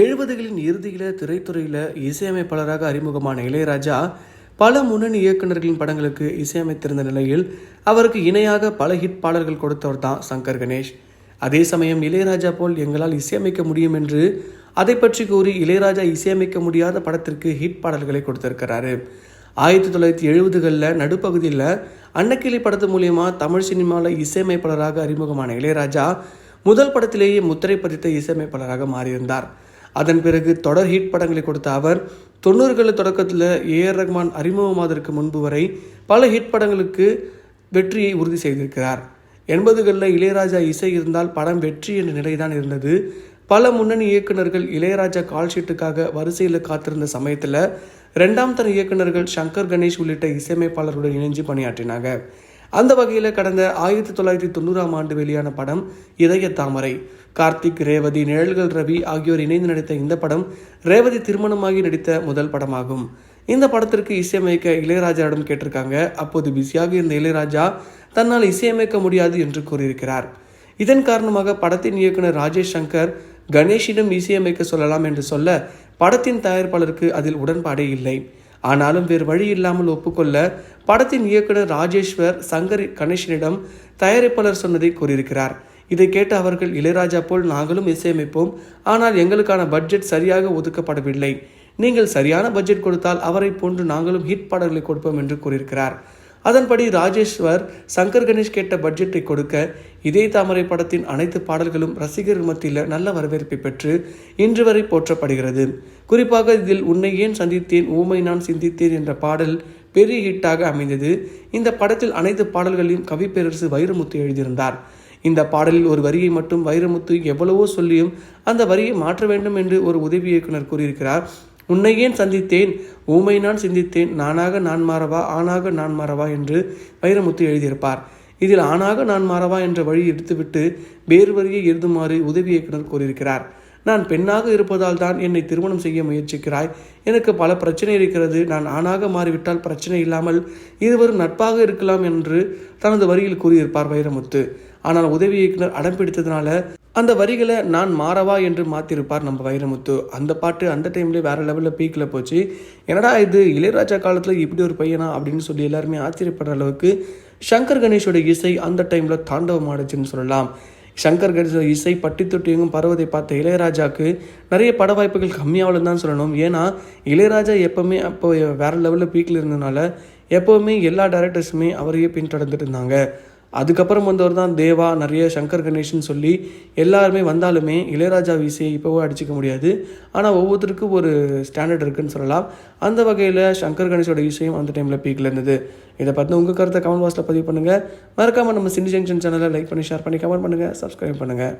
எழுபதுகளின் இறுதியில் திரைத்துறையில் இசையமைப்பாளராக அறிமுகமான இளையராஜா பல முன்னணி இயக்குனர்களின் படங்களுக்கு இசையமைத்திருந்த நிலையில் அவருக்கு இணையாக பல ஹிட் பாடல்கள் கொடுத்தவர் தான் சங்கர் கணேஷ். அதே சமயம் இளையராஜா போல் எங்களால் இசையமைக்க முடியும் என்று அதை பற்றி கூறி இளையராஜா இசையமைக்க முடியாத படத்திற்கு ஹிட் பாடல்களை கொடுத்திருக்கிறாரு. ஆயிரத்தி தொள்ளாயிரத்தி எழுபதுகளில் நடுப்பகுதியில் அன்னக்கிளி படத்து மூலியமாக தமிழ் சினிமாவில் இசையமைப்பாளராக அறிமுகமான இளையராஜா முதல் படத்திலேயே முத்திரை பதித்த இசையமைப்பாளராக மாறியிருந்தார். அதன் பிறகு தொடர் ஹிட் படங்களை கொடுத்த அவர் தொண்ணூறுகள் தொடக்கத்தில் ஏஆர் ரஹ்மான் அறிமுகமாவதற்கு முன்பு வரை பல ஹிட் படங்களுக்கு வெற்றியை உறுதி செய்திருக்கிறார். எண்பதுகளில் இளையராஜா இசை இருந்தால் படம் வெற்றி என்ற நிலைதான் இருந்தது. பல முன்னணி இயக்குனர்கள் இளையராஜா கால்ஷீட்டுக்காக வரிசையில் காத்திருந்த சமயத்தில் ரெண்டாம் தர இயக்குனர்கள் சங்கர் கணேஷ் உள்ளிட்ட இசையமைப்பாளர்களுடன் இணைஞ்சு பணியாற்றினாங்க. அந்த வகையில் கடந்த ஆயிரத்தி தொள்ளாயிரத்தி தொண்ணூறாம் ஆண்டு வெளியான படம் இதய தாமரை. கார்த்திக் ரேவதி நிழல்கள் ரவி ஆகியோர் இணைந்து நடித்த இந்த படம் ரேவதி திருமணமாகி நடித்த முதல் படமாகும். இந்த படத்திற்கு இசையமைக்க இளையராஜாவிடம் கேட்டிருக்காங்க. அப்போது பிஸியாக இருந்த இளையராஜா தன்னால் இசையமைக்க முடியாது என்று கூறியிருக்கிறார். இதன் காரணமாக படத்தின் இயக்குனர் ராஜேஷ் சங்கர் கணேஷிடம் இசையமைக்க சொல்லலாம் என்று சொல்ல படத்தின் தயாரிப்பாளருக்கு அதில் உடன்பாடே இல்லை. ஆனாலும் வேறு வழி இல்லாமல் ஒப்புக்கொள்ள படத்தின் இயக்குனர் ராஜேஸ்வர் சங்கர் கணேஷனிடம் தயாரிப்பாளர் சொன்னதை கூறியிருக்கிறார். இதை கேட்டு அவர்கள் இளையராஜா போல் நாங்களும் இசையமைப்போம். ஆனால் எங்களுக்கான பட்ஜெட் சரியாக ஒதுக்கப்படவில்லை. நீங்கள் சரியான பட்ஜெட் கொடுத்தால் அவரை போன்று நாங்களும் ஹிட் பாடல்களை கொடுப்போம் என்று கூறியிருக்கிறார். அதன்படி ராஜேஸ்வர் சங்கர் கணேஷ் கேட்ட பட்ஜெட்டை கொடுக்க இதே தாமரை படத்தின் அனைத்து பாடல்களும் ரசிகர்கள் மத்தியில் நல்ல வரவேற்பை பெற்று இன்று வரை போற்றப்படுகிறது. குறிப்பாக இதில் உன்னை ஏன் சந்தித்தேன் ஊமை நான் சிந்தித்தேன் என்ற பாடல் பெரிய ஹிட்டாக அமைந்தது. இந்த படத்தில் அனைத்து பாடல்களையும் கவிப்பேரரசு வைரமுத்து எழுதியிருந்தார். இந்த பாடலில் ஒரு வரியை மட்டும் வைரமுத்து எவ்வளவோ சொல்லியும் அந்த வரியை மாற்ற வேண்டும் என்று ஒரு உதவி இயக்குனர் கூறியிருக்கிறார். உன்னை ஏன் சந்தித்தேன்? ஊமை நான் சிந்தித்தேன். நானாக நான் மாறவா? ஆணாக நான் மாறவா? என்று வைரமுத்து எழுதியிருப்பார். இதில் ஆணாக நான் மாறவா என்ற வழி எடுத்துவிட்டு வேறு வரியை எழுதுமாறு உதவி இயக்குனர் கூறியிருக்கிறார். நான் பெண்ணாக இருப்பதால் தான் என்னை திருமணம் செய்ய முயற்சிக்கிறாய். எனக்கு பல பிரச்சனை இருக்கிறது. நான் ஆணாக மாறிவிட்டால் பிரச்சனை இல்லாமல் இருவரும் நட்பாக இருக்கலாம் என்று தனது வரியில் கூறியிருப்பார் வைரமுத்து. ஆனால் உதவி இயக்குனர் அடம் பிடித்ததுனால அந்த வரிகளை நான் மாறவா என்று மாற்றிருப்பார் நம்ம வைரமுத்து. அந்த பாட்டு அந்த டைம்லேயே வேற லெவலில் பீக்கில் போச்சு. என்னடா இது? இளையராஜா காலத்தில் இப்படி ஒரு பையனா? அப்படின்னு சொல்லி எல்லாருமே ஆச்சரியப்படுற அளவுக்கு சங்கர் கணேஷோட இசை அந்த டைமில் தாண்டவம் ஆடுச்சுன்னு சொல்லலாம். சங்கர் கணேஷோட இசை பட்டி தொட்டியும் எங்கும் பருவதை பார்த்த இளையராஜாவுக்கு நிறைய பட வாய்ப்புகள் கம்மியாகலன்னு தான் சொல்லணும். ஏன்னா இளையராஜா எப்போவுமே அப்போ வேற லெவலில் பீக்கில் இருந்ததுனால எப்போவுமே எல்லா டேரக்டர்ஸுமே அவரையே பின்தொடர்ந்துட்டு இருந்தாங்க. அதுக்கப்புறம் வந்தவர் தான் தேவா நிறைய சங்கர் கணேஷ்னு சொல்லி எல்லாருமே வந்தாலுமே இளையராஜா இசையை இப்போவோ அடிச்சிக்க முடியாது. ஆனால் ஒவ்வொருத்தருக்கும் ஒரு ஸ்டாண்டர்ட் இருக்குன்னு சொல்லலாம். அந்த வகையில் சங்கர் கணேஷோட இசையும் அந்த டைமில் பீக்கில் இருந்தது. இதை பற்றி உங்கள் கருத்தை கமெண்ட் பாக்ஸில் பதிவு பண்ணுங்கள் மறக்காமல் நம்ம சினி ஜங்ஷன் சேனலை லைக் பண்ணி ஷேர் பண்ணி கமெண்ட் பண்ணுங்கள் சப்ஸ்கிரைப் பண்ணுங்கள்